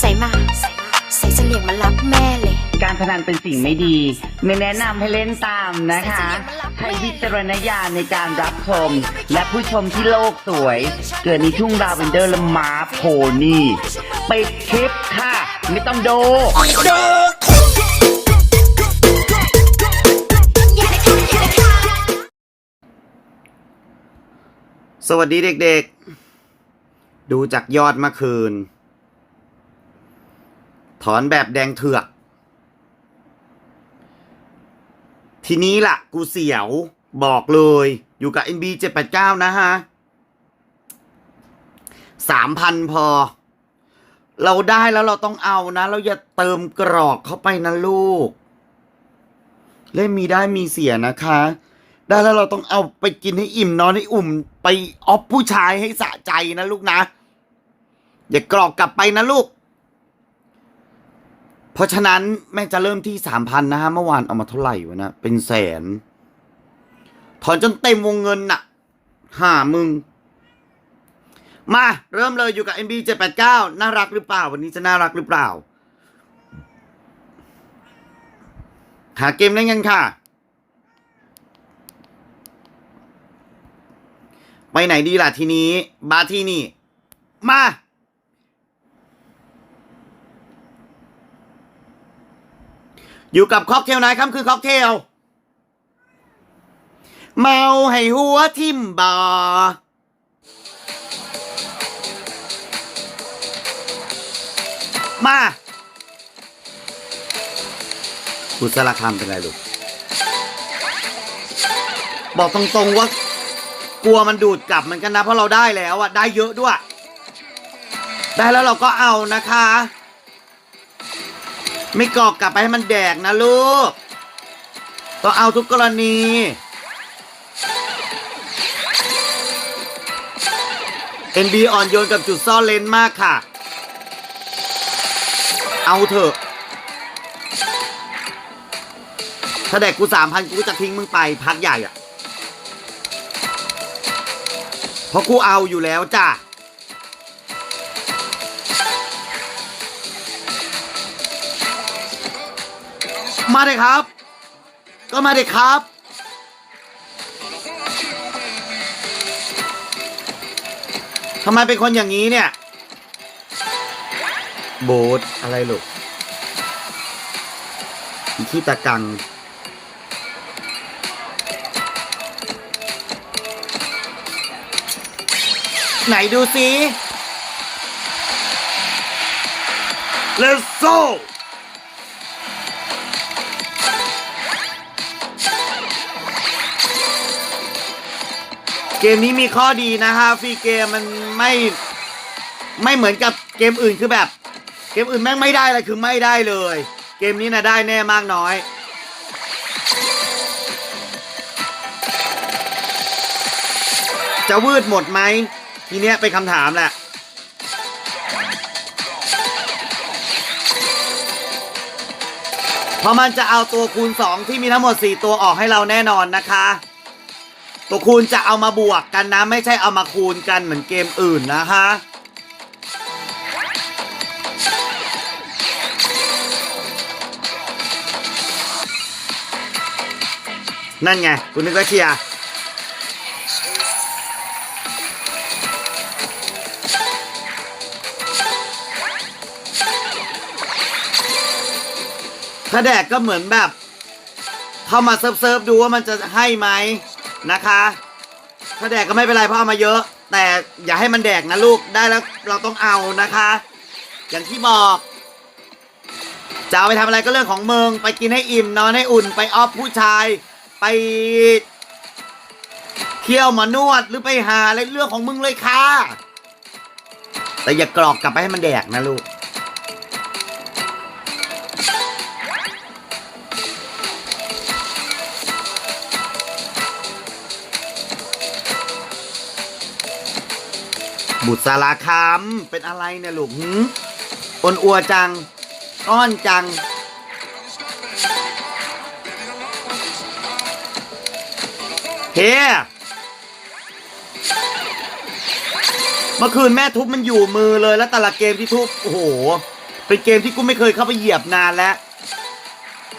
ใส่มาใส่มาใส่เสลี่ยงมารับแม่เลย การพนันเป็นสิ่งไม่ดี ไม่แนะนำให้เล่นตามนะคะ ใช้วิจารณญาณในการรับชม และผู้ชมที่โลกสวย เกิดในทุ่งลาเวนเดอร์และม้าโพนี่ไปดคลิปค่ะ ไม่ต้องดู สวัสดีเด็กๆ ดูจากยอดเมื่อคืน ถอนแบบแดงเถือก ทีนี้ล่ะ กูเสียวบอกเลยอยู่กับ NB 789 นะฮะสามพันพอ เราได้แล้วเราต้องเอานะ เราอย่าเติมกรอกเข้าไปนะลูก เล่นมีได้มีเสียนะคะ ได้แล้วเราต้องเอาไปกินให้อิ่มนอนให้อุ่ม ไปออฟผู้ชายให้สะใจนะลูกนะ อย่ากรอกกลับไปนะลูก เพราะฉะนั้นแม่จะเริ่มที่สามพันนะฮะ เมื่อวานเอามาเท่าไหร่วะนะ เป็นแสน ถอนจนเต็มวงเงินน่ะห่ามึง มาเริ่มเลยอยู่กับ NB 789 น่ารักหรือเปล่า วันนี้จะน่ารักหรือเปล่า หาเกมเล่นกันค่ะ ไปไหนดีล่ะทีนี้ บาร์ที่นี่ มา อยู่กับค็อกเทลนายค่ำคือค็อกเทล เมาให้หัวทิ่มบามาบุษราคำเป็นไรลูก บอกตรงๆว่า กลัวมันดูดกลับเหมือนกันนะ เพราะเราได้แล้วอะได้เยอะด้วย ได้แล้วเราก็เอานะคะ ไม่กรอกกลับไปให้มันแดกนะลูก ต้องเอาทุกกรณี NB อ่อนโยนกับจุดซ่อนเลนมากค่ะ เอาเถอะ ถ้าแดกกูสามพันกูจะทิ้งมึงไปพักใหญ่อะเพราะกูเอาอยู่แล้วจ้ะ มาเลยครับ ก็มาเลยครับ ทำไมเป็นคนอย่างนี้เนี่ย โบสอะไรลูกอีขี้ตะกังไหนดูสิ Let's go เกมนี้มีข้อดีนะฮะฟรีเกมมันไม่ไม่เหมือนกับเกมอื่นคือแบบ เกมอื่นแม่งไม่ได้เลยคือไม่ได้เลย เกมนี้นะได้แน่มากน้อยจะวืดหมดไหมทีเนี้ยเป็นคำถามแหละเพราะมันจะเอาตัวคูณ 2 ที่มีทั้งหมด 4 ตัวออกให้เราแน่นอนนะคะ ตัวคูณจะเอามาบวกกันนะ ไม่ใช่เอามาคูณกันเหมือนเกมอื่นนะคะนั่นไงคุณนึกว่าเชียร์ถ้าแดกก็เหมือนแบบ เข้ามาเซิร์ฟเซิฟดูว่ามันจะให้ไหม นะคะ ถ้าแดกก็ไม่เป็นไรเพราะเอามาเยอะ แต่อย่าให้มันแดกนะลูกได้แล้วเราต้องเอานะคะ อย่างที่บอกจะเอาไปทำอะไรก็เรื่องของมึงไปกินให้อิ่มนอนให้อุ่นไปออฟผู้ชาย ไปเที่ยวมานวดหรือไปหาอะไรเรื่องของมึงเลยค่ะ แต่อย่ากรอกกลับไปให้มันแดกนะลูก บุตรสาราคำเป็นอะไรเนี่ยลูกหืมอนอัวจัง อ้อนจัง เฮียเมื่อคืนแม่ทุบมันอยู่มือเลยแล้วแต่ละเกมที่ทุบ โอ้โห เป็นเกมที่กูไม่เคยเข้าไปเหยียบนานแล้ว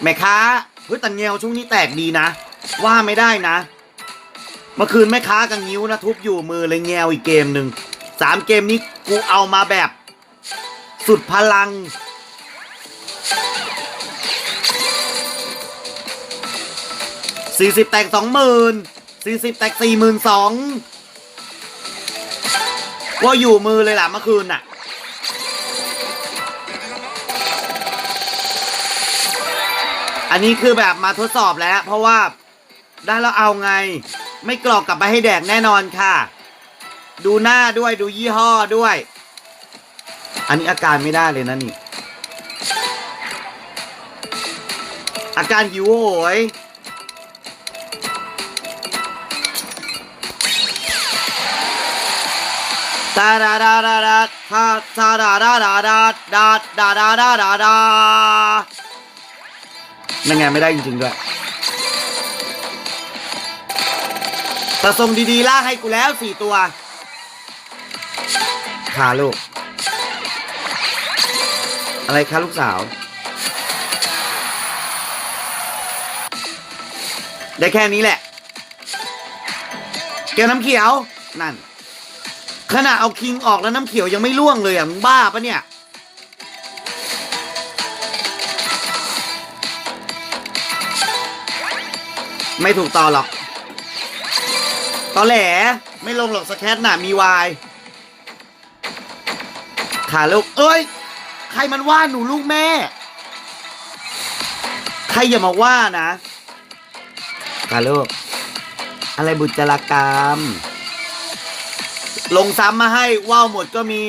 แม่ค้าเฮ้ยแต่เงียวช่วงนี้แตกดีนะ ว่าไม่ได้นะ เมื่อคืนแม่ค้ากับงิ้วนะทุบอยู่มือเลยแงวอีกเกมหนึ่ง สามเกมนี้กูเอามาแบบ สุดพลัง สี่สิบแตกสองหมื่นสี่สิบแตกสี่หมื่นสองว่าอยู่มือเลยล่ะเมื่อคืนน่ะ อันนี้คือแบบมาทดสอบแล้ว เพราะว่าได้แล้วเอาไง ไม่กรอกกลับไปให้แดกแน่นอนค่ะ ดูหน้าด้วยดูยี่ห้อด้วย อันนี้อาการไม่ได้เลยนะนี่ อาการหิวโหยตาดาดาดาดาทาทาดาดาดาดาดาดาดาดาดาดานั่นไงไม่ได้จริงๆด้วยแตะทรงดีๆลาให้กูแล้วสี่ตัว ขาลูก อะไรคะลูกสาว ได้แค่นี้แหละ แกน้ำเขียว นั่น ขณะเอาคิงออกแล้วน้ำเขียวยังไม่ล่วงเลยอะมึงบ้าปะเนี่ยไม่ถูกต่อหรอก ตอแหลไม่ลงหรอกสแคตน่ะมีวาย ขาลูกเอ้ย ใครมันว่าหนูลูกแม่ ใครอย่ามาว่านะขาลูกอะไรบุจรกรรม ลงซ้ำมาให้ว่าวหมดก็มี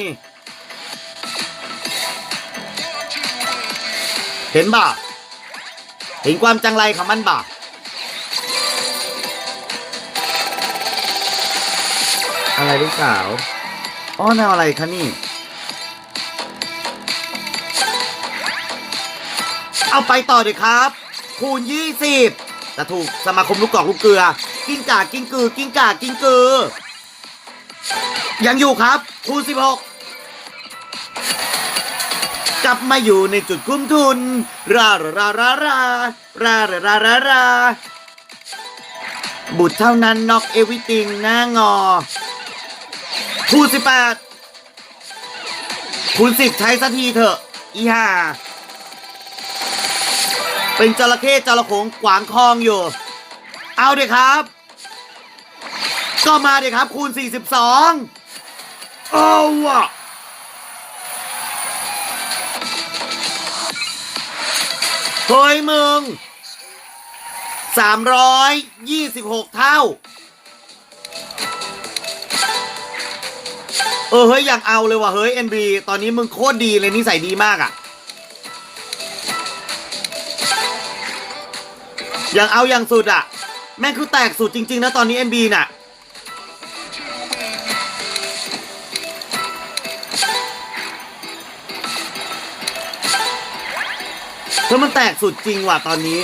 เห็นบ่าเห็นความจังไรของมันบ่าอะไรลูกสาว อ้อแนวอะไรคะนี่ เอาไปต่อเลยครับ คูณยี่สิบแต่ถูกสมาคมลูกกอกลูกเกลือ กิ้งก่ากิ้งกือ กิ้งก่ากิ้งกือ ยังอยู่ครับ คูณ 16 กลับมาอยู่ในจุดคุ้มทุนราราราราราราราราราบุตรเท่านั้นน็อกเอวิติงหน้างอ คูณ 18 คูณ 10 ใช้สักทีเถอะ อีห่า เป็นจระเข้จระโขงขวางคลองอยู่ เอาเดี๋ยครับ ก็มาเดี๋ยครับ คูณ 42 เอาอะเฮ้ยมึง 326 เท่า เออเฮ้ยยังเอาเลยว่ะเฮ้ย NB ตอนนี้มึงโคตรดีเลยนิสัยดีมากอะ่ะ ยังเอาอย่างสุดอะ่ะ แม่งคือแตกสุดจริง ๆ นะตอนนี้ NB น่ะ เพราะมันแตกสุดจริงว่ะตอนนี้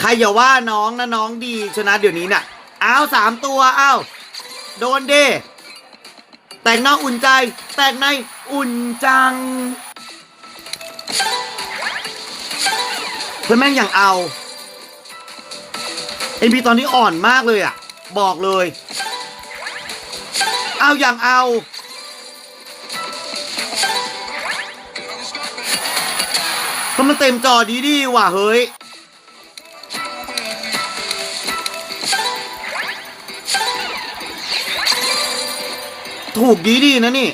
ใครอย่าว่าน้องนะน้องดีชนะเดี๋ยวนี้น่ะอ้าวสามตัวอ้าวโดนเดแตกนอกอุ่นใจ แตกในอุ่นจัง เพื่อนแม่งอย่างเอา เอ็นพีตอนนี้อ่อนมากเลยอะ บอกเลย เอาอย่างเอา ก็มันเต็มจอดีดีว่ะเฮ้ย ถูกดีดีนะนี่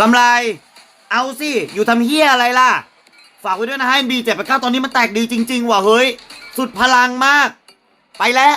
กำไร เอาสิ อยู่ทำเฮียอะไรล่ะ ฝากไว้ด้วยนะให้บีเจ็ดไปก้าตอนนี้มันแตกดีจริง ๆ ว่ะเฮ้ย สุดพลังมาก ไปแล้ว